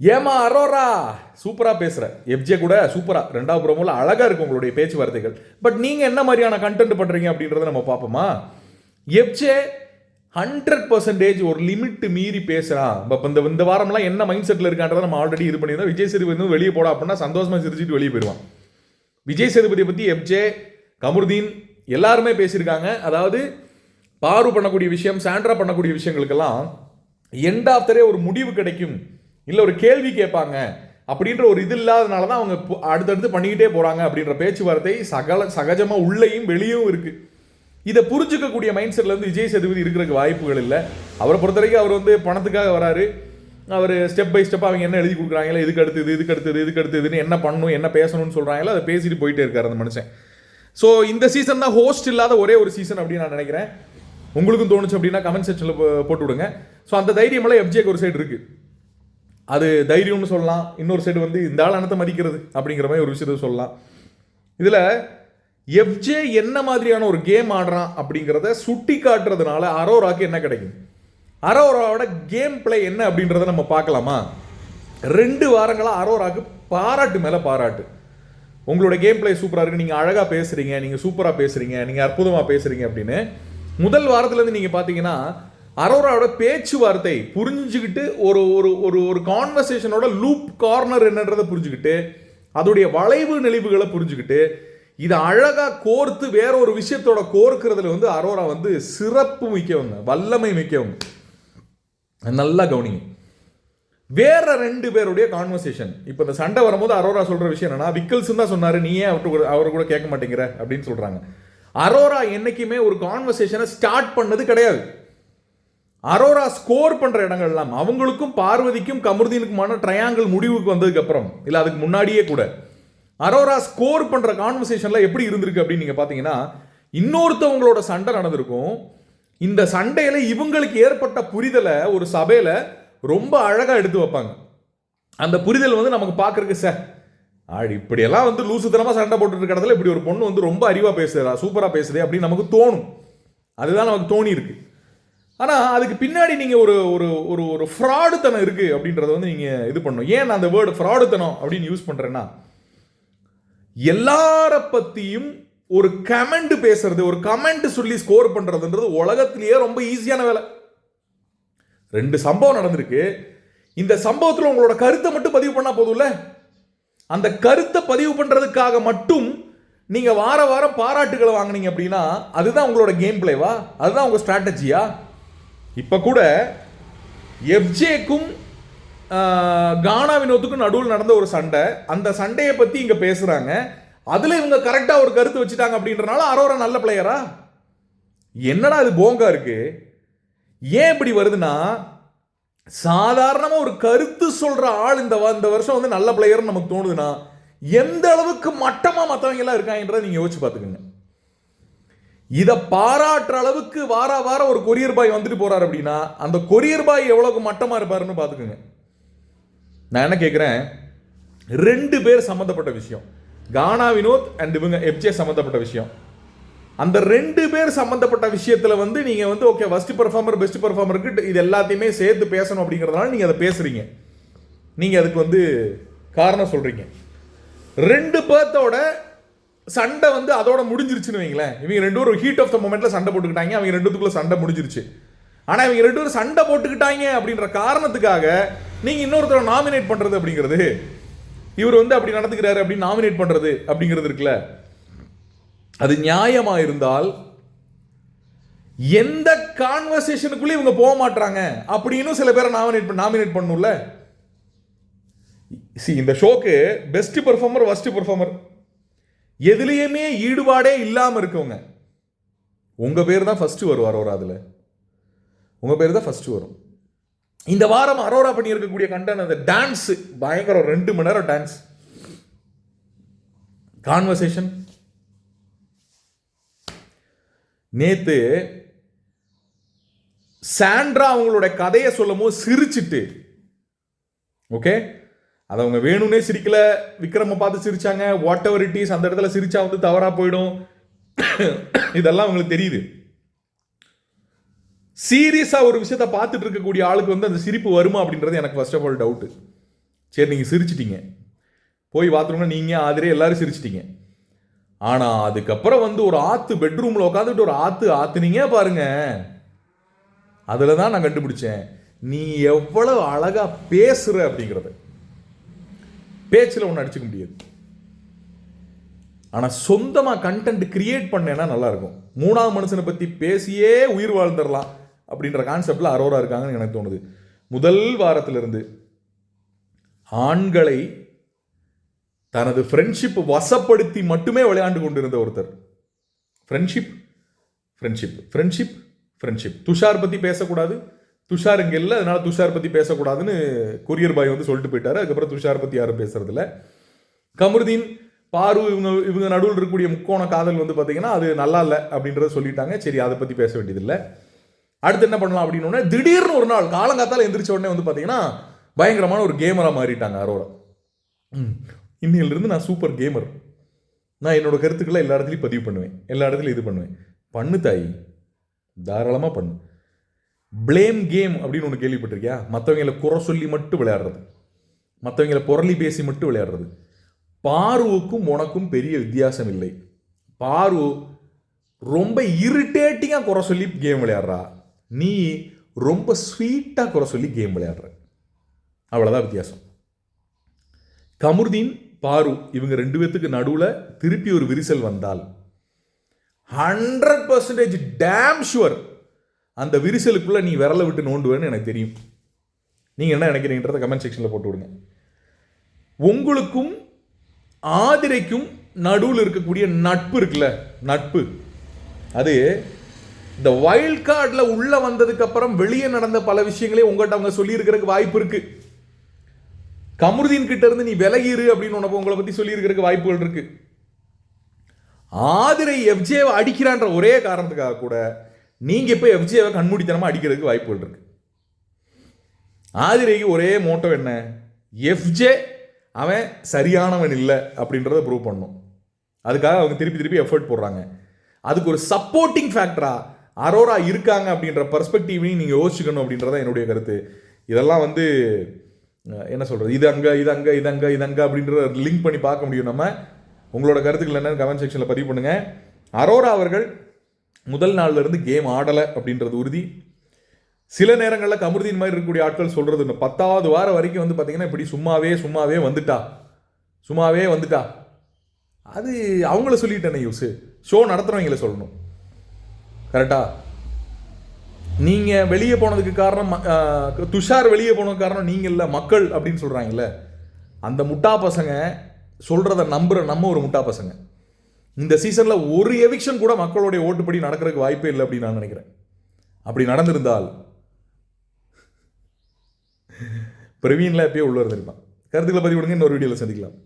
ஏமா அரோரா? சூப்பராக பேசுகிற எஃப்ஜே கூட சூப்பராக ரெண்டாவது ப்ரோமோல அழகாக இருக்கும் உங்களுடைய பேச்சுவார்த்தைகள். பட் நீங்கள் என்ன மாதிரியான கண்டென்ட் பண்ணுறீங்க அப்படின்றத நம்ம பார்ப்போமா? எஃப்ஜே ஹண்ட்ரட் பர்சன்டேஜ் ஒரு லிமிட் மீறி பேசுகிறான் இப்போ இந்த இந்த வாரம்லாம் என்ன மைண்ட் செட்டில் இருக்கான்றதை நம்ம ஆல்ரெடி இது பண்ணியிருந்தோம் விஜய் சேதுபதி வந்து வெளியே போட அப்படின்னா சந்தோஷமாக சிரிச்சிட்டு வெளியே போயிடுவான். விஜய் சேதுபதியை பற்றி எஃப்ஜே கமருதீன் எல்லாருமே பேசியிருக்காங்க. அதாவது பாரு பண்ணக்கூடிய விஷயம் சாண்ட்ரா பண்ணக்கூடிய விஷயங்களுக்கெல்லாம் எண்ட் ஆஃப் ஒரு முடிவு கிடைக்கும். இல்லை ஒரு கேள்வி கேட்பாங்க. அப்படின்ற ஒரு இது இல்லாதனால தான் அவங்க அடுத்தடுத்து பண்ணிக்கிட்டே போகிறாங்க அப்படின்ற பேச்சுவார்த்தை சகல சகஜமாக உள்ளேயும் வெளியும் இருக்குது இதை புரிஞ்சுக்கக்கூடிய மைண்ட் செட்டில் வந்து விஜய் சேதுபதி இருக்கிறதுக்கு வாய்ப்புகள் இல்லை. அவரை பொறுத்த வரைக்கும் அவர் வந்து பணத்துக்காக வராரு. அவர் ஸ்டெப் பை ஸ்டெப் அவங்க என்ன எழுதி கொடுக்குறாங்களோ இதுக்கு அடுத்தது இதுக்கு அடுத்தது இதுக்கு அடுத்ததுன்னு என்ன பண்ணணும் என்ன பேசணும்னு சொல்கிறாங்களோ அதை பேசிட்டு போயிட்டே இருக்கார் அந்த மனுஷன். ஸோ இந்த சீசன் தான் ஹோஸ்ட் இல்லாத ஒரே ஒரு சீசன் அப்படின்னு நான் நினைக்கிறேன். உங்களுக்கும் தோணுச்சு அப்படின்னா கமெண்ட் செக்ஷனில் போட்டு விடுங்க ஸோ அந்த தைரியமெல்லாம் எஃப்ஜேக்கு ஒரு சைடு இருக்குது அது தைரியம்னு சொல்லலாம். இன்னொரு சைடு வந்து இந்த ஆள் அனத்தை மதிக்கிறது அப்படிங்கிற மாதிரி ஒரு விஷயத்த சொல்லலாம். இதில் எஃப்ஜே என்ன மாதிரியான ஒரு கேம் ஆடுறான் அப்படிங்கிறத சுட்டி காட்டுறதுனால அரோராக்கு என்ன கிடைக்கும்? அரோராவோட கேம் பிளே என்ன அப்படின்றத நம்ம பார்க்கலாமா? ரெண்டு வாரங்களாக அரோராக்கு பாராட்டு மேலே பாராட்டு. உங்களோட கேம் பிளே சூப்பராக இருக்குது நீங்கள் அழகாக பேசுகிறீங்க நீங்கள் சூப்பராக பேசுகிறீங்க நீங்கள் அற்புதமாக பேசுகிறீங்க அப்படின்னு. முதல் வாரத்துலேருந்து நீங்கள் பார்த்தீங்கன்னா அரோராவோட பேச்சுவார்த்தை புரிஞ்சுக்கிட்டு ஒரு ஒரு ஒரு ஒரு கான்வர்சேஷனோட லூப் கார்னர் என்னன்றதை புரிஞ்சுக்கிட்டு அதோடைய வளைவு நெளிவுகளை புரிஞ்சுக்கிட்டு இதை அழகாக கோர்த்து வேற ஒரு விஷயத்தோட கோர்க்கிறதுல வந்து அரோரா வந்து சிறப்பு மிக்கவங்க வல்லமை மிக்கவங்க. நல்லா கவனிங்க. வேற ரெண்டு பேருடைய கான்வர்சேஷன் இப்போ இந்த சண்டை வரும்போது அரோரா சொல்ற விஷயம் என்னன்னா விக்கல்ஸ் தான் சொன்னாரு நீ ஏன் அவர்கிட்ட கூட அவர் கூட கேட்க மாட்டேங்கிற? அப்படின்னு சொல்றாங்க. அரோரா என்னைக்குமே ஒரு கான்வர்சேஷனை ஸ்டார்ட் பண்ணது கிடையாது. அரோரா ஸ்கோர் பண்ணுற இடங்கள் எல்லாம் அவங்களுக்கும் பார்வதிக்கும் கமருதீனுக்குமான ட்ரையாங்கிள் முடிவுக்கு வந்ததுக்கப்புறம் இல்லை அதுக்கு முன்னாடியே கூட அரோரா ஸ்கோர் பண்ணுற கான்வர்சேஷன்லாம் எப்படி இருந்திருக்கு அப்படின்னு நீங்கள் பார்த்தீங்கன்னா இன்னொருத்தவங்களோட சண்டை நடந்திருக்கும். இந்த சண்டையில இவங்களுக்கு ஏற்பட்ட புரிதலை ஒரு சபையில் ரொம்ப அழகாக எடுத்து வைப்பாங்க. அந்த புரிதல் வந்து நமக்கு பார்க்குறக்கு சார் ஆடி இப்படியெல்லாம் வந்து லூசுத்தனமாக சண்டை போட்டுட்டு இருக்க இடத்துல இப்படி ஒரு பொண்ணு வந்து ரொம்ப அறிவாக பேசுறா சூப்பராக பேசுதே அப்படின்னு நமக்கு தோணும். அதுதான் நமக்கு தோணி இருக்குது ஆனால் அதுக்கு பின்னாடி நீங்கள் ஒரு ஒரு ஒரு ஒரு ஃப்ராடுத்தனம் இருக்குது அப்படின்றத வந்து நீங்கள் இது பண்ணணும். ஏன் நான் அந்த வேர்டு ஃப்ராடுத்தனம் அப்படின்னு யூஸ் பண்ணுறேன்னா எல்லார பற்றியும் ஒரு கமெண்ட் பேசுறது ஒரு கமெண்ட் சொல்லி ஸ்கோர் பண்ணுறதுன்றது உலகத்திலேயே ரொம்ப ஈஸியான வேலை. ரெண்டு சம்பவம் நடந்திருக்கு. இந்த சம்பவத்தில் உங்களோட கருத்தை மட்டும் பதிவு பண்ணால் போதும்ல? அந்த கருத்தை பதிவு பண்ணுறதுக்காக மட்டும் நீங்கள் வார வாரம் பாராட்டுகளை வாங்குனீங்க அப்படின்னா அதுதான் உங்களோட கேம் பிளேவா அதுதான் உங்கள் ஸ்ட்ராட்டஜியா இப்போ கூட எஃப்ஜேக்கும் கானா வினோத்துக்கும் நடுவில் நடந்த ஒரு சண்டை. அந்த சண்டையை பற்றி இங்கே பேசுகிறாங்க அதில் இவங்க கரெக்டாக ஒரு கருத்து வச்சுட்டாங்க அப்படின்றனால அரோரா நல்ல பிளேயரா என்னடா இது போங்கா இருக்கு? ஏன் இப்படி வருதுன்னா சாதாரணமாக ஒரு கருத்து சொல்கிற ஆள் இந்த வ- இந்த வருஷம் வந்து நல்ல பிளேயர்னு நமக்கு தோணுதுன்னா எந்த அளவுக்கு மட்டமாக மற்றவங்க எல்லாம் இருக்காங்கன்றதை நீங்கள் யோசிச்சு பார்த்துக்கோங்க. இதை பாராட்டுற அளவுக்கு வார வாரம் ஒரு கொரியர் பாய் வந்துட்டு போறாரு அப்படின்னா அந்த கொரியர் பாய் எவ்வளோக்கு மட்டமா இருப்பாருன்னு பாத்துக்கோங்க. நான் என்ன கேட்குறேன் ரெண்டு பேர் சம்மந்தப்பட்ட விஷயம். கானா வினோத் அண்ட் இவங்க எப்ஜே சம்மந்தப்பட்ட விஷயம். அந்த ரெண்டு பேர் சம்மந்தப்பட்ட விஷயத்தில் வந்து நீங்கள் வந்து ஓகே ஃபஸ்ட்டு பெர்ஃபார்மர் பெஸ்ட் பெர்ஃபார்மருக்கு இது எல்லாத்தையுமே சேர்த்து பேசணும் அப்படிங்கிறதுனால நீங்கள் அதை பேசுகிறீங்க நீங்கள் அதுக்கு வந்து காரணம் சொல்கிறீங்க ரெண்டு பேர்த்தோட சண்டை வந்து அதோட முடிஞ்சிருச்சுன்னு வைங்களேன். இவங்க ரெண்டு பேரும் ஹீட் ஆஃப் த மொமெண்ட்ல சண்டை போட்டுக்கிட்டாங்க அவங்க ரெண்டுத்துக்குள்ள சண்டை முடிஞ்சிருச்சு. ஆனா இவங்க ரெண்டு பேரும் சண்டை போட்டுக்கிட்டாங்க அப்படின்ற காரணத்துக்காக நீங்க இன்னொருத்தரை நாமினேட் பண்றது அப்படிங்கிறது. இவர் வந்து அப்படி நடந்துக்கிறாரு அப்படின்னு நாமினேட் பண்றது அப்படிங்கிறது இருக்குல்ல. அது நியாயமா இருந்தால் எந்த கான்வர்சேஷனுக்குள்ளே இவங்க போக மாட்டாங்க அப்படின்னு சில பேரை நாமினேட் நாமினேட் பண்ணும்ல. சி இந்த ஷோக்கு பெஸ்ட் பெர்ஃபார்மர் worst பெர்ஃபார்மர் எதுலேயுமே ஈடுபாடே இல்லாமல் இருக்கவங்க. உங்கள் பேர் தான் ஃபஸ்ட்டு வருவார் ஒரு அதில் உங்கள் பேர் தான் ஃபஸ்ட்டு வரும். இந்த வாரம் அரோரா பண்ணி இருக்கக்கூடிய கண்டென்ட் அந்த டான்ஸ் பயங்கரம் ரெண்டு மணி நேரம் டான்ஸ் கான்வர்சேஷன் நேத்து சாண்ட்ரா அவங்களோட கதையை சொல்லும் போது சிரிச்சிட்டு ஓகே அதை அவங்க வேணும்னே சிரிக்கல. விக்ரம பார்த்து சிரிச்சாங்க. வாட் எவர் இட் இஸ் அந்த இடத்துல சிரிச்சா வந்து தவறா போயிடும். இதெல்லாம் அவங்களுக்கு தெரியுது. சீரியஸாக ஒரு விஷயத்த பார்த்துட்டு இருக்கக்கூடிய ஆளுக்கு வந்து அந்த சிரிப்பு வருமா அப்படின்றது எனக்கு ஃபர்ஸ்ட் ஆஃப் ஆல் டவுட்டு சரி நீங்கள் சிரிச்சிட்டீங்க. போய் பாத்ரூம்ல நீங்கள் ஆதிரே எல்லாரும் சிரிச்சிட்டீங்க. ஆனால் அதுக்கப்புறம் வந்து ஒரு ஆற்று பெட்ரூமில் உட்காந்துட்டு ஒரு ஆற்று ஆற்றுனீங்க பாருங்க. அதில் தான் நான் கண்டுபிடிச்சேன். நீ எவ்வளவு அழகாக பேசுகிற அப்படிங்கிறது. பேச்சில் ஒன்று அடிச்சுக்க முடியாது. ஆனால் சொந்தமாக கண்டென்ட் கிரியேட் பண்ணேன்னா நல்லாயிருக்கும். மூணாவது மனுஷனை பற்றி பேசியே உயிர் வாழ்ந்துடலாம் அப்படின்ற கான்செப்டில் அரோரா இருக்காங்கன்னு எனக்கு தோணுது. முதல் வாரத்திலிருந்து ஆண்களை தனது ஃப்ரெண்ட்ஷிப் வசப்படுத்தி மட்டுமே விளையாண்டு கொண்டிருந்த ஒருத்தர். Friendship friendship friendship friendship Tushar பற்றி பேசக்கூடாது. துஷார் இங்கே இல்லை அதனால் துஷார் பற்றி பேசக்கூடாதுன்னு கொரியர் பாய் வந்து சொல்லிட்டு போயிட்டார். அதுக்கப்புறம் துஷார் பற்றி யாரும் பேசுறதில்ல. கமருதீன் பாரு இவங்க இவங்க நடுவில் இருக்கக்கூடிய முக்கோண காதல் வந்து பார்த்தீங்கன்னா அது நல்லா இல்லை அப்படின்றத சொல்லிட்டாங்க. சரி அதை பற்றி பேச வேண்டியதில்லை. அடுத்து என்ன பண்ணலாம் அப்படின்னு திடீர்னு ஒரு நாள் காலங்காத்தால் எந்திரிச்ச உடனே வந்து பார்த்தீங்கன்னா பயங்கரமான ஒரு கேமராக மாறிட்டாங்க அரோரா. ம் இன்னையிலிருந்து நான் சூப்பர் கேமர் நான் என்னோடய கருத்துக்களை எல்லா இடத்துலையும் பதிவு பண்ணுவேன். எல்லா இடத்துலையும் இது பண்ணுவேன். பண்ணு தாய். தாராளமாக பண்ணு. ப்ளேம் கேம் அப்படின்னு ஒன்று கேள்விப்பட்டிருக்கியா? மற்றவங்களை குறை சொல்லி மட்டும் விளையாடுறது. மற்றவங்களை புரளி பேசி மட்டும் விளையாடுறது. பாருவுக்கும் உனக்கும் பெரிய வித்தியாசம் இல்லை. பாரு ரொம்ப இரிட்டேட்டிங்காக குறை சொல்லி கேம் விளையாடுறா. நீ ரொம்ப ஸ்வீட்டாக குறை சொல்லி கேம் விளையாடுற. அவ்வளோதான் வித்தியாசம். கமுர்தீன் பாரு இவங்க ரெண்டு பேத்துக்கு நடுவில் திருப்பி ஒரு விரிசல் வந்தால் ஹண்ட்ரட் பர்சன்டேஜ் டேம் ஷுவர் அந்த விரிசலுக்குள்ளே நீ விரலை விட்டு நோண்டுவேன்னு எனக்கு தெரியும். நீங்கள் என்ன நினைக்கிறீங்கன்றத கமெண்ட் செக்ஷனில் போட்டு விடுங்க. உங்களுக்கும் ஆதிரைக்கும் நடுவில் இருக்கக்கூடிய நட்பு இருக்குல்ல? நட்பு. அது இந்த வைல்ட் கார்டில் உள்ளே வந்ததுக்கப்புறம் வெளியே நடந்த பல விஷயங்களே உங்கள்கிட்ட அவங்க சொல்லியிருக்கிறதுக்கு வாய்ப்பு இருக்குது கமருதீன் கிட்ட இருந்து நீ விலகிரு அப்படின்னு உனக்கு உங்களை பற்றி சொல்லியிருக்கிறதுக்கு வாய்ப்புகள் இருக்குது ஆதிரை எஃப்ஜேவை அடிக்கிறான்ற ஒரே காரணத்துக்காக கூட நீங்கள் இப்போ எஃப்ஜிஏவை கண்மூடித்தனமாக அடிக்கிறதுக்கு வாய்ப்புகள் இருக்கு. ஆதிரைக்கு ஒரே மோட்டோ என்ன? எஃப்ஜே அவன் சரியானவன் இல்லை அப்படின்றத ப்ரூவ் பண்ணும். அதுக்காக அவங்க திருப்பி திருப்பி எஃபர்ட் போடுறாங்க. அதுக்கு ஒரு சப்போர்ட்டிங் ஃபேக்டரா அரோரா இருக்காங்க அப்படின்ற பர்ஸ்பெக்டிவையும் நீங்கள் யோசிச்சுக்கணும் அப்படின்றத என்னுடைய கருத்து. இதெல்லாம் வந்து என்ன சொல்கிறது இது அங்கே இது அங்கே இது அங்கே இது அங்கே அப்படின்றத லிங்க் பண்ணி பார்க்க முடியும் நம்ம. உங்களோட கருத்துக்கள் என்னன்னு கமெண்ட் செக்ஷனில் பதிவு பண்ணுங்கள் அரோரா அவர்கள் முதல் நாள்ல இருந்து கேம் ஆடலை அப்படின்றது உறுதி. சில நேரங்களில் கமருதீன் மாதிரி இருக்கக்கூடிய ஆட்கள் சொல்கிறது இந்த பத்தாவது வாரம் வரைக்கும் வந்து பார்த்திங்கன்னா இப்படி சும்மாவே சும்மாவே வந்துட்டா. சும்மாவே வந்துட்டா. அது அவங்கள சொல்லிட்டேனே யூஸு ஷோ நடத்துகிறவங்கள சொல்லணும். கரெக்டா நீங்கள் வெளியே போனதுக்கு காரணம் ம- துஷார் வெளியே போனதுக்கு காரணம் நீங்கள் இல்லை மக்கள் அப்படின்னு சொல்கிறாங்கல்ல அந்த முட்டா பசங்க சொல்கிறத நம்புகிற நம்ம ஒரு முட்டா பசங்க. இந்த சீசனில் ஒரு எவிக்ஷன் கூட மக்களுடைய ஓட்டுப்படி நடக்கிறதுக்கு வாய்ப்பே இல்லை அப்படின்னு நான் நினைக்கிறேன். அப்படி நடந்திருந்தால் பிரவீன்ல எப்பயோ உள்ள இருந்திருப்பான். கருத்துக்களை பதிவு கொடுங்க இன்னொரு வீடியோவில் சந்திக்கலாம்.